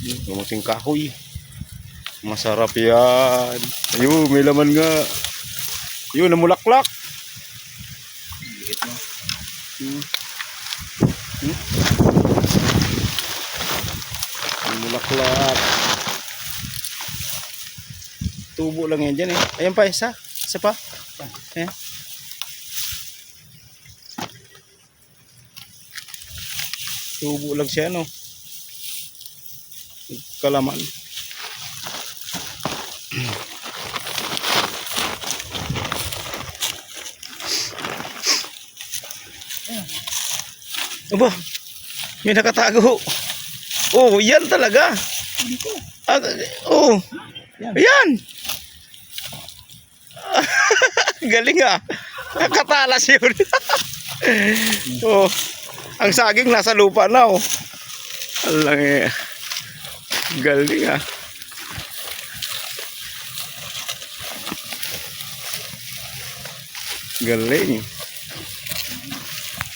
Gamuting kahoy. Masarap yan. Ayun, may laman nga. Yun, namulaklak. Liit mo. Hmm. Hmm? Namulaklak. Tubo lang yan dyan eh. Ayan pa, isa. Isa pa. Ayan. Tubo lang siya, no? Kalaman. Aba, may nakatago. Oh, yan talaga. Ah, oh, yan. Galing ah. Nakatalas yun. oh, ang saging nasa lupa na oh. Alang eh. Galing ah. Galing.